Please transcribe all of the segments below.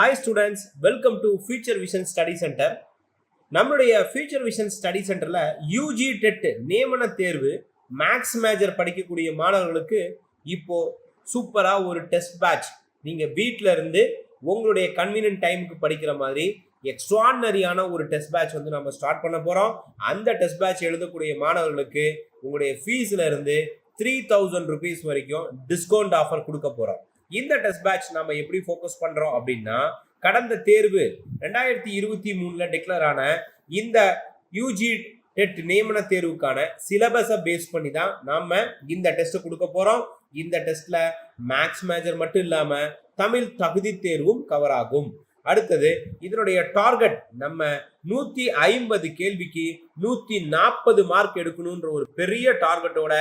Hi students welcome to future vision study center நம்மளுடைய future vision study சென்டரில் UG TET நியமன தேர்வு maths major படிக்கக்கூடிய மாணவர்களுக்கு இப்போது சூப்பராக ஒரு டெஸ்ட் பேட்ச் நீங்கள் வீட்டில் இருந்து உங்களுடைய கன்வீனியன்ட் டைமுக்கு படிக்கிற மாதிரி எக்ஸ்ட்ரானரியான ஒரு டெஸ்ட் பேட்ச் வந்து நம்ம ஸ்டார்ட் பண்ண போகிறோம் அந்த டெஸ்ட் பேட்ச் எழுதக்கூடிய மாணவர்களுக்கு உங்களுடைய ஃபீஸில் இருந்து த்ரீ தௌசண்ட் ருபீஸ் வரைக்கும் டிஸ்கவுண்ட் ஆஃபர் கொடுக்க போகிறோம் இந்த டெஸ்ட் பேட்ச் நம்ம எப்படி ஃபோக்கஸ் பண்றோம் அப்படின்னா கடந்த தேர்வு ரெண்டாயிரத்தி இருபத்தி மூணுல டிக்ளேர் ஆன இந்த யூஜி டெட் நியமன தேர்வுக்கான சிலபஸை பேஸ் பண்ணி தான் நாம இந்த டெஸ்ட் கொடுக்க போறோம். இந்த டெஸ்ட்ல மேக்ஸ் மேஜர் மட்டும் இல்லாம தமிழ் தகுதி தேர்வும் கவர் ஆகும். அடுத்தது இதனுடைய டார்கெட் நம்ம நூத்தி ஐம்பது கேள்விக்கு நூத்தி நாற்பது மார்க் எடுக்கணும்ன்ற ஒரு பெரிய டார்கெட்டோட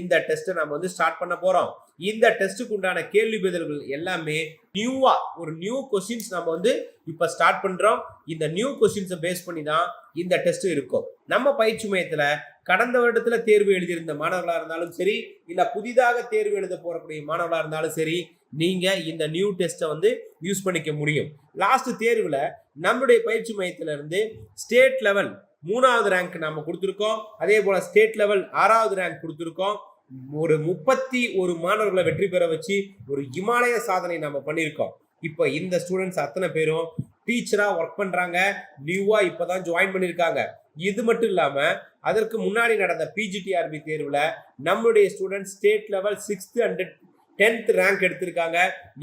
இந்த டெஸ்ட்டை நம்ம வந்து ஸ்டார்ட் பண்ண போறோம். இந்த டெஸ்ட்டுக்கு உண்டான கேள்வி பதில்கள் எல்லாமே நியூவாக ஒரு நியூ கொஸ்டின்ஸ் நம்ம வந்து இப்போ ஸ்டார்ட் பண்ணுறோம் இந்த நியூ கொஸ்டின்ஸை பேஸ் பண்ணி தான் இந்த டெஸ்ட்டு இருக்கும். நம்ம பயிற்சி மையத்தில் கடந்த வருடத்தில் தேர்வு எழுதியிருந்த மாணவர்களாக இருந்தாலும் சரி இல்லை புதிதாக தேர்வு எழுத போகக்கூடிய மாணவர்களாக இருந்தாலும் சரி நீங்கள் இந்த நியூ டெஸ்ட்டை வந்து யூஸ் பண்ணிக்க முடியும். லாஸ்ட் தேர்வில் நம்மளுடைய பயிற்சி மையத்திலிருந்து ஸ்டேட் லெவல் மூணாவது ரேங்க் நம்ம கொடுத்துருக்கோம். அதே போல் ஸ்டேட் லெவல் ஆறாவது ரேங்க் கொடுத்துருக்கோம். ஒரு முப்பத்தி ஒரு மாணவர்களை வெற்றி பெற வச்சு ஒரு இமாலய சாதனை நம்ம பண்ணியிருக்கோம். இப்போ இந்த ஸ்டூடெண்ட்ஸ் அத்தனை பேரும் டீச்சராக ஒர்க் பண்ணுறாங்க நியூவாக இப்போ தான் ஜாயின் பண்ணியிருக்காங்க. இது மட்டும் இல்லாமல் அதற்கு முன்னாடி நடந்த பிஜிடிஆர்பி தேர்வில் நம்மளுடைய students state level sixth and tenth rank எடுத்திருக்காங்க.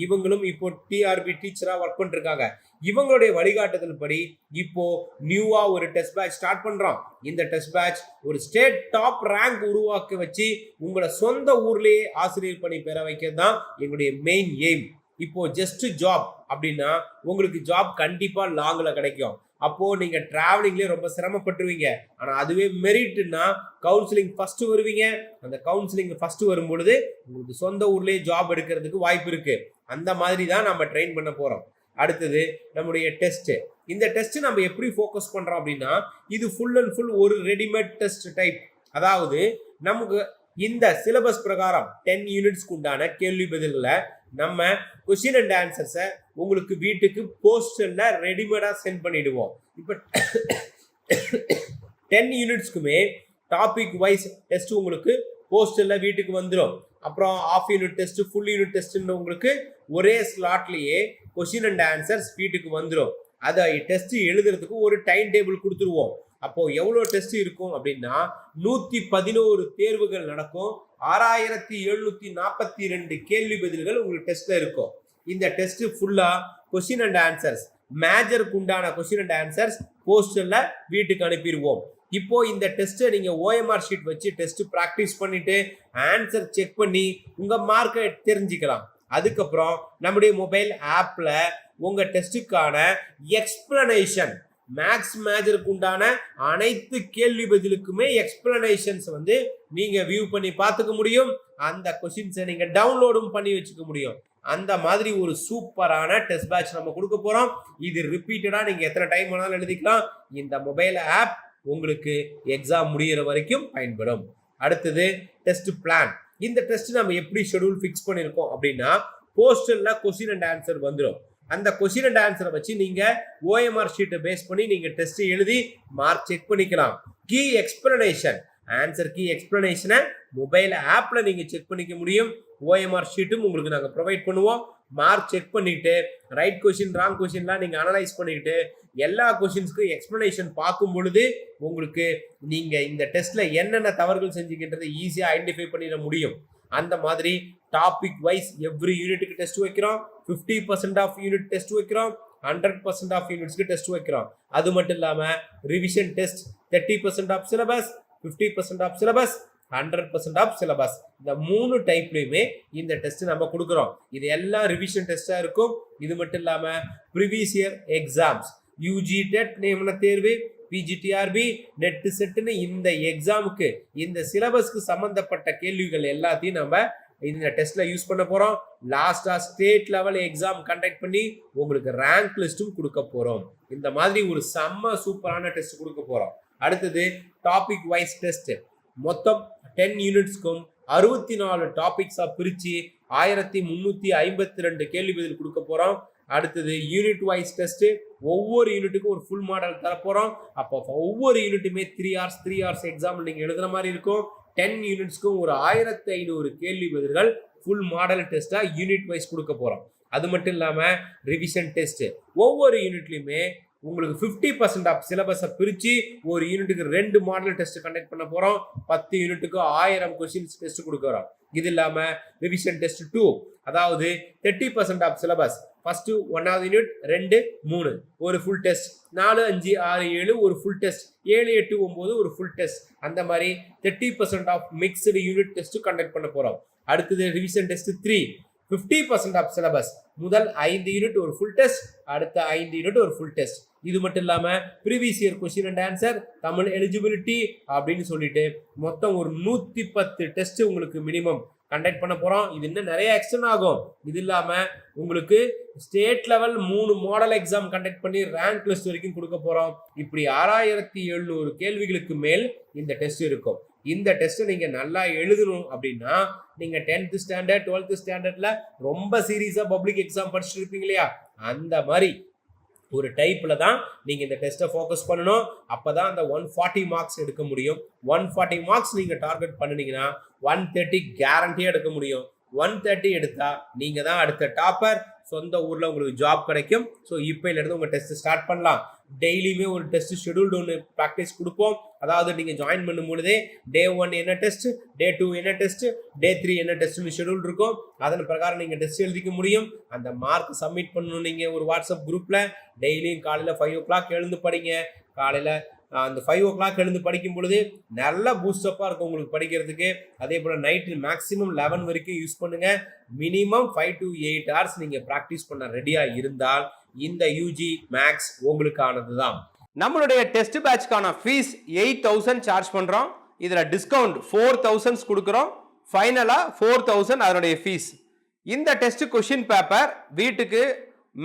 இவங்களும் இப்போ டிஆர்பி டீச்சராக ஒர்க் பண்ணிருக்காங்க. இவங்களுடைய வழிகாட்டுதல் படி இப்போ நியூவா ஒரு டெஸ்ட் பேட்ச் ஸ்டார்ட் பண்றோம். இந்த டெஸ்ட் பேட்ச் ஒரு ஸ்டேட் டாப் ரேங்க் உருவாக்க வச்சு உங்களை சொந்த ஊர்லேயே ஆசிரியர் பணி பெற வைக்கிறது தான் எங்களுடைய மெயின் எய்ம் இப்போ ஜஸ்ட் ஜாப் அப்படின்னா உங்களுக்கு ஜாப் கண்டிப்பா லாங்ல கிடைக்கும். அப்போது நீங்கள் ட்ராவலிங்லேயே ரொம்ப சிரமப்பட்டுருவீங்க. ஆனால் அதுவே மெரிட்னா கவுன்சிலிங் ஃபஸ்ட்டு வருவீங்க. அந்த கவுன்சிலிங் ஃபஸ்ட்டு வரும் பொழுது உங்களுக்கு சொந்த ஊர்லேயே ஜாப் எடுக்கிறதுக்கு வாய்ப்பு இருக்குது அந்த மாதிரி தான் நம்ம ட்ரெயின் பண்ண போகிறோம் அடுத்தது நம்முடைய டெஸ்ட்டு இந்த டெஸ்ட் நம்ம எப்படி ஃபோக்கஸ் பண்ணுறோம் அப்படின்னா இது ஃபுல் அண்ட் ஃபுல் ஒரு ரெடிமேட் டெஸ்ட் டைப் அதாவது நமக்கு இந்த சிலபஸ் பிரகாரம் டென் யூனிட்ஸ்க்கு உண்டான கேள்வி பதில்களை நம்ம கொஸ்டின் அண்ட் ஆன்சர்ஸை உங்களுக்கு வீட்டுக்கு போஸ்டரில் ரெடிமேடாக சென்ட் பண்ணிடுவோம். இப்போ டென் யூனிட்ஸ்க்குமே டாபிக் வைஸ் டெஸ்ட் உங்களுக்கு போஸ்டரில் வீட்டுக்கு வந்துடும் அப்புறம் half unit test full unit டெஸ்ட்டுன்னு உங்களுக்கு ஒரே ஸ்லாட்லேயே கொஸ்டின் அண்ட் ஆன்சர்ஸ் வீட்டுக்கு வந்துடும் அதை டெஸ்ட் எழுதுறதுக்கு ஒரு டைம் டேபிள் கொடுத்துருவோம். அப்போ எவ்வளோ டெஸ்ட் இருக்கும் அப்படின்னா நூத்தி பதினோரு தேர்வுகள் நடக்கும். ஆறாயிரத்தி எழுநூத்தி நாற்பத்தி ரெண்டு கேள்வி பதில்கள் உங்களுக்கு டெஸ்ட்ல இருக்கும். இந்த டெஸ்ட் ஃபுல்லா கொஸ்டின் அண்ட் ஆன்சர்ஸ் மேஜருக்கு உண்டான கொஸ்டின் அண்ட் ஆன்சர்ஸ் போஸ்டர்ல வீட்டுக்கு அனுப்பிடுவோம். இப்போ இந்த டெஸ்ட்டை நீங்கள் ஓஎம்ஆர் ஷீட் வச்சு டெஸ்ட் ப்ராக்டிஸ் பண்ணிட்டு ஆன்சர் செக் பண்ணி உங்க மார்க்கை தெரிஞ்சுக்கலாம். அதுக்கப்புறம் நம்முடைய மொபைல் ஆப்ல உங்க டெஸ்ட்டுக்கான எக்ஸ்பிளனேஷன் மேக்ஸ் மேஜருக்கு உண்டான அனைத்து கேள்வி பதிலுக்குமே எக்ஸ்பிளனேஷன்ஸ் வந்து நீங்கள் வியூ பண்ணி பார்த்துக்க முடியும். அந்த கொஷின்ஸை நீங்கள் டவுன்லோடும் பண்ணி வச்சுக்க முடியும். அந்த மாதிரி ஒரு சூப்பரான டெஸ்ட் பேட்ச் நம்ம கொடுக்க போகிறோம் இது ரிப்பீட்டடாக நீங்கள் எத்தனை டைம் வேணாலும் எழுதிக்கலாம். இந்த மொபைல் ஆப் உங்களுக்கு எக்ஸாம் முடியிற வரைக்கும் பயன்படும். அடுத்தது டெஸ்ட் பிளான் இந்த டெஸ்ட் நம்ம எப்படி ஷெடியூல் ஃபிக்ஸ் பண்ணியிருக்கோம் அப்படின்னா போஸ்டலில் கொஸ்டின் அண்ட் ஆன்சர் வந்துடும் அந்த கொஸ்டின் அண்ட் ஆன்சரை வச்சு நீங்கள் ஓஎம்ஆர் ஷீட்டை பேஸ் பண்ணி நீங்கள் டெஸ்ட் எழுதி மார்க் செக் பண்ணிக்கலாம். கீ எக்ஸ்பிளனேஷன் ஆன்சர் கீ எக்ஸ்பிளனேஷனை மொபைல் ஆப்பில் நீங்கள் செக் பண்ணிக்க முடியும். ஓஎம்ஆர் ஷீட்டும் உங்களுக்கு நாங்கள் ப்ரொவைட் பண்ணுவோம். மார்க் செக் பண்ணிட்டு ரைட் கொஷின் ராங் கொஷின்லாம் நீங்கள் அனலைஸ் பண்ணிக்கிட்டு எல்லா கொஷின்ஸ்க்கும் எக்ஸ்பிளனேஷன் பார்க்கும் பொழுது உங்களுக்கு நீங்கள் இந்த டெஸ்ட்டில் என்னென்ன தவறுகள் செஞ்சுக்கின்றதை ஈஸியாக ஐடென்டிஃபை பண்ணிட முடியும். அந்த மாதிரி டாபிக் வைஸ் எவ்ரி யூனிட்டுக்கு டெஸ்ட் வைக்கிறோம். Fifty percent of unit test வைக்கிறோம். ஹண்ட்ரட் பர்சன்ட் ஆஃப் யூனிட்ஸ்க்கு டெஸ்ட் வைக்கிறோம். அது மட்டும் இல்லாமல் revision test thirty percent of syllabus fifty percent of syllabus hundred percent of syllabus இந்த மூணு டைப்லையுமே இந்த டெஸ்ட் நம்ம கொடுக்குறோம். இது எல்லாம் ரிவிஷன் டெஸ்ட்டாக இருக்கும். இது மட்டும் இல்லாமல் previous year exams UG TET நியமன தேர்வு? பிஜிடிஆர்பி நெட்டு செட்டுன்னு இந்த எக்ஸாமுக்கு இந்த சிலபஸ்க்கு சம்மந்தப்பட்ட கேள்விகள் எல்லாத்தையும் நம்ம இந்த டெஸ்ட்ல யூஸ் பண்ண போகிறோம் லாஸ்டா ஸ்டேட் லெவல் எக்ஸாம் கண்டக்ட் பண்ணி உங்களுக்கு ரேங்க் லிஸ்ட்டும் கொடுக்க போகிறோம் இந்த மாதிரி ஒரு செம்ம சூப்பரான டெஸ்ட் கொடுக்க போகிறோம் அடுத்தது டாபிக் வைஸ் டெஸ்ட் மொத்தம் டென் யூனிட்ஸ்க்கும் அறுபத்தி நாலு டாபிக்ஸாக பிரித்து ஆயிரத்தி முந்நூற்றி ஐம்பத்தி ரெண்டு கேள்வி பதில் கொடுக்க போகிறோம் அடுத்தது யூனிட் வைஸ் டெஸ்ட்டு ஒவ்வொரு யூனிட்டுக்கும் ஒரு ஃபுல் மாடல் தர அப்போ ஒவ்வொரு யூனிட்டுமே three hours three hours exam நீங்கள் எழுதுகிற மாதிரி இருக்கும். டென் யூனிட்ஸ்க்கும் ஒரு ஆயிரத்தி ஐநூறு கேள்வி பதில்கள் ஃபுல் மாடல் டெஸ்ட்டாக யூனிட் வைஸ் கொடுக்க போகிறோம் அது மட்டும் இல்லாமல் ரிவிஷன் டெஸ்ட்டு ஒவ்வொரு யூனிட்லேயுமே உங்களுக்கு ஃபிஃப்டி பர்சன்ட் ஆஃப் சிலபஸை பிரித்து ஒரு யூனிட்டுக்கு ரெண்டு மாடல் டெஸ்ட் கண்டக்ட் பண்ண போகிறோம் பத்து யூனிட்டுக்கு ஆயிரம் கொஸ்டின்ஸ் டெஸ்ட் கொடுக்குறோம் இது இல்லாமல் ரிவிஷன் டெஸ்ட் டூ அதாவது thirty percent of syllabus first ஒன்றாவது யூனிட் ரெண்டு மூணு. ஒரு ஃபுல் டெஸ்ட் நாலு அஞ்சு ஆறு ஏழு ஒரு ஃபுல் டெஸ்ட் ஏழு எட்டு ஒம்பது ஒரு ஃபுல் டெஸ்ட் அந்த மாதிரி thirty percent of mixed unit test conduct பண்ண போகிறோம் அடுத்தது revision test three fifty percent of syllabus முதல் ஐந்து யூனிட் ஒரு ஃபுல் டெஸ்ட் அடுத்த ஐந்து யூனிட் ஒரு ஃபுல் டெஸ்ட் இது மட்டும் இல்லாமல் previous year question and answer Tamil eligibility அப்படின்னு சொல்லிட்டு மொத்தம் ஒரு நூற்றி பத்து டெஸ்ட் உங்களுக்கு மினிமம் கண்டக்ட் பண்ண போகிறோம் இது இன்னும் நிறைய எக்ஸ்டன் ஆகும். இது இல்லாமல் உங்களுக்கு ஸ்டேட் லெவல் மூணு மாடல் எக்ஸாம் கண்டக்ட் பண்ணி ரேங்க் லிஸ்ட் வரைக்கும் கொடுக்க போகிறோம் இப்படி ஆறாயிரத்தி எழுநூறு கேள்விகளுக்கு மேல் இந்த டெஸ்ட் இருக்கும். இந்த டெஸ்ட்டை நீங்கள் நல்லா எழுதணும் அப்படின்னா நீங்கள் டென்த்து ஸ்டாண்டர்ட் டுவெல்த்து ஸ்டாண்டர்டில் ரொம்ப சீரியஸாக பப்ளிக் எக்ஸாம் படிச்சுட்டு இருப்பீங்க இல்லையா? அந்த மாதிரி ஒரு டைப்பில் தான் நீங்கள் இந்த டெஸ்ட்டை ஃபோக்கஸ் பண்ணணும். அப்போ தான் அந்த ஒன் ஃபார்ட்டி மார்க்ஸ் எடுக்க முடியும். ஒன் ஃபார்ட்டி மார்க்ஸ் நீங்கள் டார்கெட் பண்ணினீங்கன்னா ஒன் தேர்ட்டி கேரண்டியாக எடுக்க முடியும். ஒன் தேர்ட்டி எடுத்தால் நீங்கள் தான் அடுத்த டாப்பர் சொந்த ஊரில் உங்களுக்கு ஜாப் கிடைக்கும். ஸோ இப்போலேருந்து உங்கள் டெஸ்ட்டு ஸ்டார்ட் பண்ணலாம். டெய்லியுமே ஒரு டெஸ்ட்டு ஷெடியூல்டு ஒன்று ப்ராக்டிஸ் கொடுப்போம். அதாவது நீங்கள் ஜாயின் பண்ணும் பொழுதே டே ஒன் என்ன டெஸ்ட் டே டூ என்ன டெஸ்ட் டே த்ரீ என்ன டெஸ்ட்னு ஷெடியூல் இருக்கும். அதன் பிரகாரம் நீங்கள் டெஸ்ட் எழுதிக்க முடியும். அந்த மார்க் சப்மிட் பண்ணணும் நீங்கள் ஒரு வாட்ஸ்அப் குரூப்பில் டெய்லியும் காலையில் ஃபைவ் ஓ கிளாக் எழுந்து படிங்க. காலையில் அந்த ஃபைவ் ஓ கிளாக் எழுந்து படிக்கும் பொழுது நல்ல பூஸ்டப்பாக இருக்கும் உங்களுக்கு படிக்கிறதுக்கு. அதே போல் நைட்டு மேக்ஸிமம் லெவன் வரைக்கும் யூஸ் பண்ணுங்கள் minimum five to eight hours நீங்கள் ப்ராக்டிஸ் பண்ண ரெடியாக இருந்தால் இந்த யூஜி மேக்ஸ் உங்களுக்கானது தான் நம்மளுடைய டெஸ்ட் பேட்ச்க்கான ஃபீஸ் எயிட் தௌசண்ட் சார்ஜ் பண்ணுறோம் இதில் டிஸ்கவுண்ட் ஃபோர் தௌசண்ட்ஸ் கொடுக்குறோம். ஃபைனலாக ஃபோர் தௌசண்ட் அதனுடைய ஃபீஸ் இந்த டெஸ்ட் கொஷின் பேப்பர் வீட்டுக்கு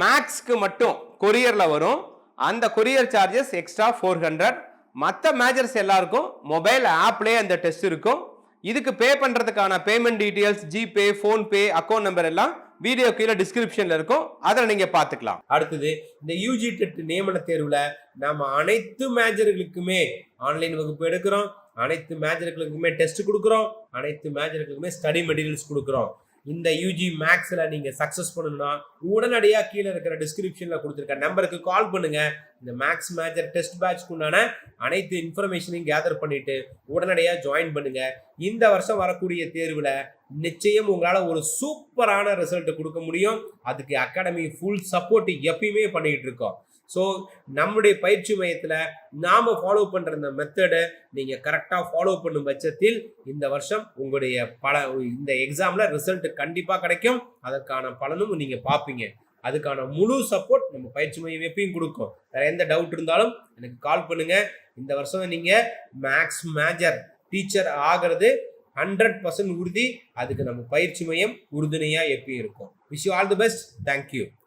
மேக்ஸ்க்கு மட்டும் கொரியரில் வரும். அந்த courier charges extra four hundred மற்ற மேஜர்ஸ் எல்லாருக்கும் மொபைல் ஆப்லேயே அந்த டெஸ்ட் இருக்கும். இதுக்கு பே பண்ணுறதுக்கான payment details GPay PhonePe account number எல்லாம் வீடியோ கீழே டிஸ்கிரிப்ஷனில் இருக்கும். அதில் நீங்கள் பார்த்துக்கலாம். அடுத்தது இந்த யூஜி டெட் நியமன தேர்வில் நம்ம அனைத்து மேஜர்களுக்குமே ஆன்லைன் வகுப்பு எடுக்கிறோம். அனைத்து மேஜர்களுக்குமே டெஸ்ட் கொடுக்குறோம். அனைத்து மேஜர்களுக்குமே ஸ்டடி மெட்டீரியல்ஸ் கொடுக்குறோம். இந்த யூஜி மேக்ஸில் நீங்கள் சக்ஸஸ் பண்ணணும்னா உடனடியாக கீழே இருக்கிற டிஸ்கிரிப்ஷனில் கொடுத்துருக்க நம்பருக்கு கால் பண்ணுங்கள் இந்த மேக்ஸ் மேஜர் டெஸ்ட் பேட்ச்க்கு உண்டான அனைத்து இன்ஃபர்மேஷனையும் கேதர் பண்ணிவிட்டு உடனடியாக ஜாயின் பண்ணுங்கள் இந்த வருஷம் வரக்கூடிய தேர்வில் நிச்சயம் உங்களால் ஒரு சூப்பரான ரிசல்ட் கொடுக்க முடியும். அதுக்கு அகாடமி ஃபுல் சப்போர்ட் எப்பயுமே பண்ணிக்கிட்டு இருக்கோம். ஸோ நம்முடைய பயிற்சி மையத்தில் நாம் ஃபாலோ பண்ணுற இந்த மெத்தடை நீங்கள் கரெக்டாக ஃபாலோ பண்ணும் பட்சத்தில் இந்த வருஷம் உங்களுடைய பல இந்த எக்ஸாமில் ரிசல்ட் கண்டிப்பாக கிடைக்கும். அதற்கான பலனும் நீங்கள் பார்ப்பீங்க. அதுக்கான முழு சப்போர்ட் நம்ம பயிற்சி மையம் எப்பயும் கொடுக்கும். வேற எந்த டவுட் இருந்தாலும் எனக்கு கால் பண்ணுங்கள் இந்த வருஷம் நீங்கள் மேக்ஸ் மேஜர் டீச்சர் ஆகிறது ஹண்ட்ரட் பர்சன்ட் உறுதி. அதுக்கு நம்ம பயிற்சி மையம் உறுதுணையாக எப்பயும் இருக்கும். Wish you all the best thank you